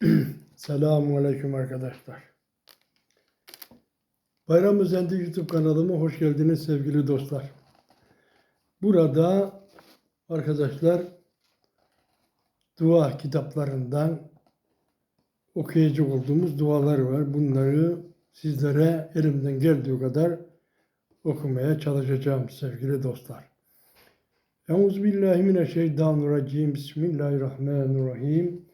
Selamun Aleyküm arkadaşlar. Bayram Özendi YouTube kanalıma hoş geldiniz sevgili dostlar. Burada arkadaşlar dua kitaplarından okuyacak olduğumuz dualar var. Bunları sizlere elimden geldiği kadar okumaya çalışacağım sevgili dostlar. Euzubillahimineşşeytanirracim. Bismillahirrahmanirrahim.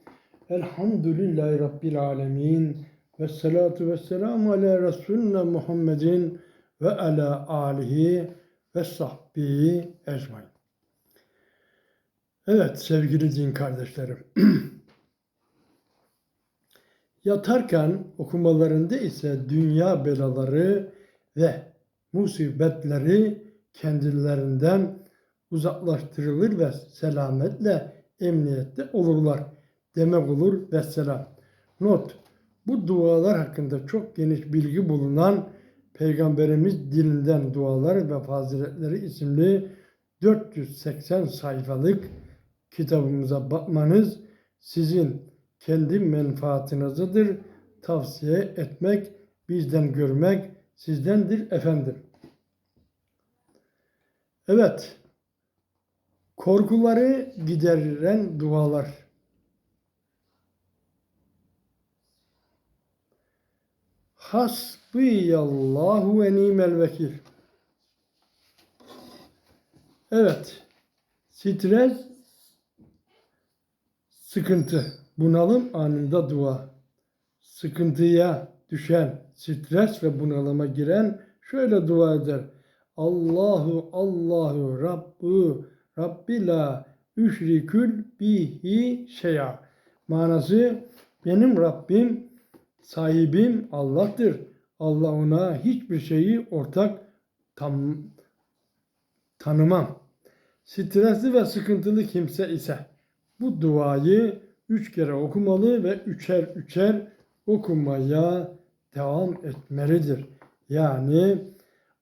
Elhamdülillahi Rabbil alemin. Ve salatu ve selamu ala Resulüne Muhammedin ve ala alihi ve sahbihi ecmain. Evet sevgili din kardeşlerim. Yatarken okumalarında ise dünya belaları ve musibetleri kendilerinden uzaklaştırılır ve selametle, emniyette olurlar demek olur ve selam. Not, bu dualar hakkında çok geniş bilgi bulunan Peygamberimiz dilinden dualar ve faziletleri isimli 480 sayfalık kitabımıza bakmanız sizin kendi menfaatınızıdır. Tavsiye etmek, bizden görmek sizdendir efendim. Evet, korkuları gideren dualar. Hasbiyallahu ve nimel vekil. Evet, stres, sıkıntı, bunalım anında dua. Sıkıntıya düşen, stres ve bunalıma giren şöyle dua eder. Allahu Allahu Rabbu Rabbi la üşrikül bihi şeya. Manası benim Rabbim, sahibim Allah'tır. Allah ona hiçbir şeyi ortak tam, tanımam. Stresli ve sıkıntılı kimse ise bu duayı üç kere okumalı ve üçer üçer okumaya devam etmelidir. Yani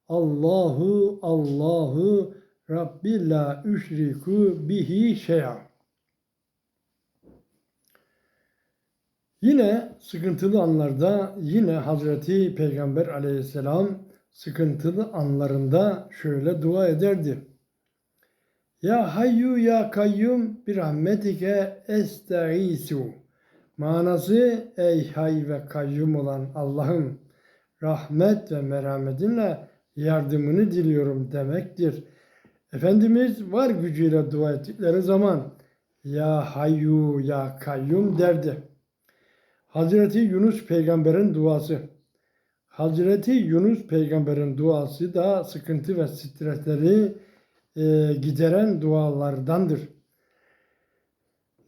Allahu Allahu Rabbi la üşriku bihi şey'a. Yine sıkıntılı anlarda yine Hazreti Peygamber aleyhisselam sıkıntılı anlarında şöyle dua ederdi. Ya hayyu ya kayyum bir rahmetike estaizu. Manası ey hay ve kayyum olan Allah'ım rahmet ve merhametinle yardımını diliyorum demektir. Efendimiz var gücüyle dua ettikleri zaman ya hayyu ya kayyum derdi. Hazreti Yunus peygamberin duası. Hazreti Yunus peygamberin duası da sıkıntı ve stresleri e, gideren dualardandır.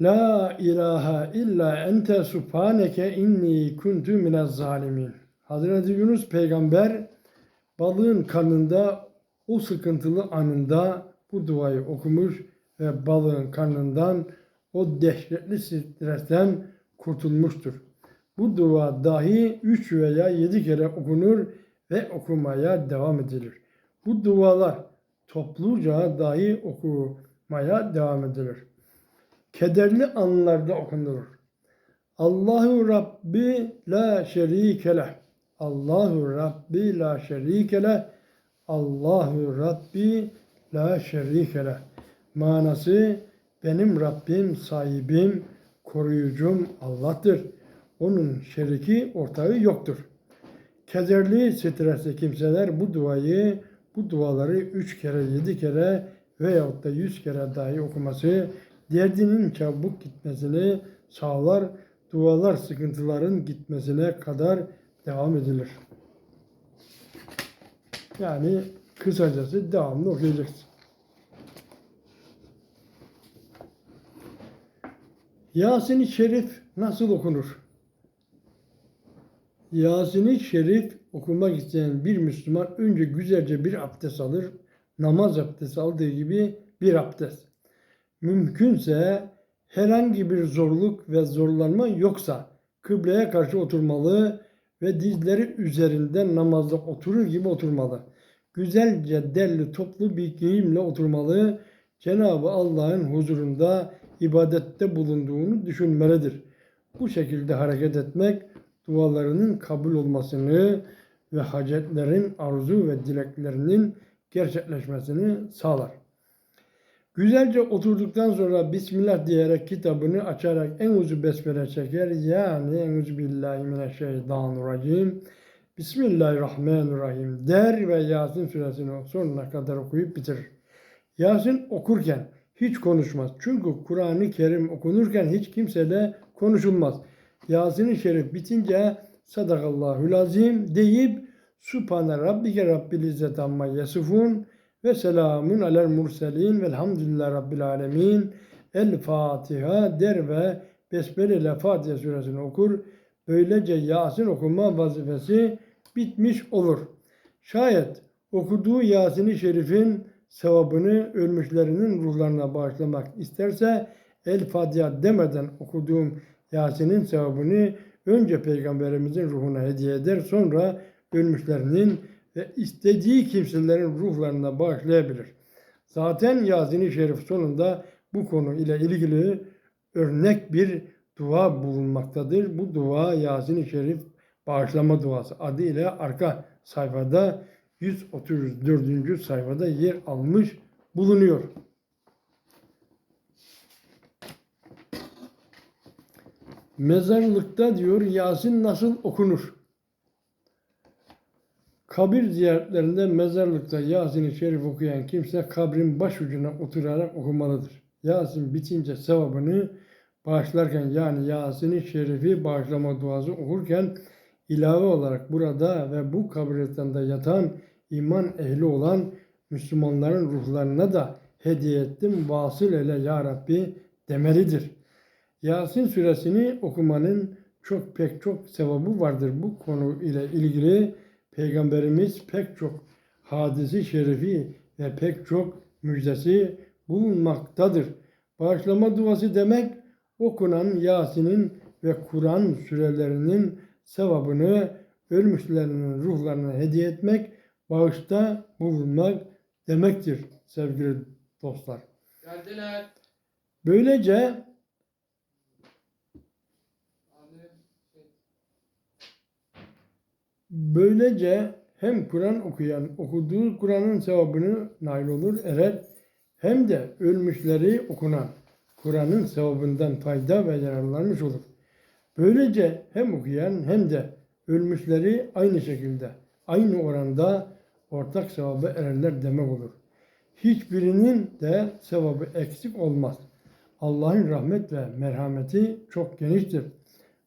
La ilahe illa ente subhaneke inni kuntu minez zalimin. Hazreti Yunus peygamber balığın karnında o sıkıntılı anında bu duayı okumuş ve balığın karnından o dehşetli stresten kurtulmuştur. Bu dua dahi üç veya yedi kere okunur ve okumaya devam edilir. Bu dualar topluca dahi okumaya devam edilir. Kederli anlarda okunur. Allahu Rabbi la şerike. Allahu Rabbi la şerike. Allahu Rabbi la şerike. Manası benim Rabbim, sahibim, koruyucum Allah'tır. Onun şeriki ortağı yoktur. Kederli, stresli kimseler bu duayı, bu duaları üç kere, yedi kere veyahut da yüz kere dahi okuması derdinin çabuk gitmesini sağlar, dualar sıkıntıların gitmesine kadar devam edilir. Yani kısacası devamlı okuyacaksın. Yasin-i Şerif nasıl okunur? Yasin-i Şerif okumak isteyen bir Müslüman önce güzelce bir abdest alır. Namaz abdesti aldığı gibi bir abdest. Mümkünse herhangi bir zorluk ve zorlanma yoksa kıbleye karşı oturmalı ve dizleri üzerinde namazda oturur gibi oturmalı. Güzelce derli toplu bir giyimle oturmalı. Cenab-ı Allah'ın huzurunda ibadette bulunduğunu düşünmelidir. Bu şekilde hareket etmek dualarının kabul olmasını ve hacetlerin arzu ve dileklerinin gerçekleşmesini sağlar. Güzelce oturduktan sonra Bismillah diyerek kitabını açarak en uzu besmele çeker. Yani en uzu billahi mineşşeytanirracim. Bismillahirrahmanirrahim der ve Yasin suresini sonuna kadar okuyup bitirir. Yasin okurken hiç konuşmaz. Çünkü Kur'an-ı Kerim okunurken hiç kimseyle konuşulmaz. Yasin-i Şerif bitince Sadakallahül Azim deyip Subhane Rabbike Rabbil İzzet Amma Yasifun ve selamun alel murselin velhamdülillah Rabbil Alemin. El Fatiha der ve Besmele ile Fatiha suresini okur. Böylece Yasin okuma vazifesi bitmiş olur. Şayet okuduğu Yasin-i Şerif'in sevabını ölmüşlerinin ruhlarına bağışlamak isterse El Fatiha demeden okuduğum Yasin'in sevabını önce Peygamberimizin ruhuna hediye eder sonra ölmüşlerinin ve istediği kimselerin ruhlarına bağışlayabilir. Zaten Yasin-i Şerif sonunda bu konu ile ilgili örnek bir dua bulunmaktadır. Bu dua Yasin-i Şerif bağışlama duası adı ile arka sayfada 134. sayfada yer almış bulunuyor. Mezarlıkta diyor Yasin nasıl okunur? Kabir ziyaretlerinde mezarlıkta Yasin-i Şerif okuyan kimse kabrin başucuna oturarak okumalıdır. Yasin bitince sevabını bağışlarken yani Yasin-i Şerif'i bağışlama duası okurken ilave olarak burada ve bu kabiristanda yatan iman ehli olan Müslümanların ruhlarına da hediye ettim vasıl ile ya Rabbi demelidir. Yasin suresini okumanın çok pek çok sevabı vardır. Bu konu ile ilgili Peygamberimiz pek çok hadisi şerifi ve pek çok müjdesi bulunmaktadır. Bağışlama duası demek okunan Yasin'in ve Kur'an sürelerinin sevabını ölmüşlerinin ruhlarına hediye etmek, bağışta bulunmak demektir sevgili dostlar. Geldiler. Böylece böylece hem Kur'an okuyan okuduğu Kur'an'ın sevabını nail olur erer hem de ölmüşleri okunan Kur'an'ın sevabından fayda ve yararlanmış olur. Böylece hem okuyan hem de ölmüşleri aynı şekilde, aynı oranda ortak sevaba ererler demek olur. Hiçbirinin de sevabı eksik olmaz. Allah'ın rahmet ve merhameti çok geniştir.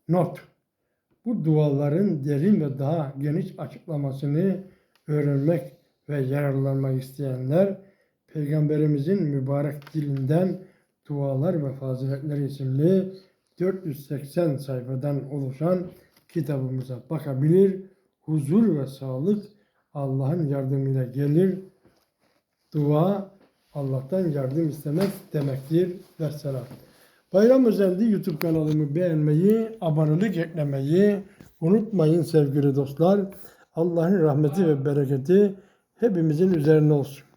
Not. Bu duaların derin ve daha geniş açıklamasını öğrenmek ve yararlanmak isteyenler Peygamberimizin mübarek dilinden Dualar ve Faziletler isimli 480 sayfadan oluşan kitabımıza bakabilir. Huzur ve sağlık Allah'ın yardımıyla gelir. Dua Allah'tan yardım istemek demektir. Vesselam. Bayram özeldi YouTube kanalımı beğenmeyi, abonelik eklemeyi unutmayın sevgili dostlar. Allah'ın rahmeti ve bereketi hepimizin üzerine olsun.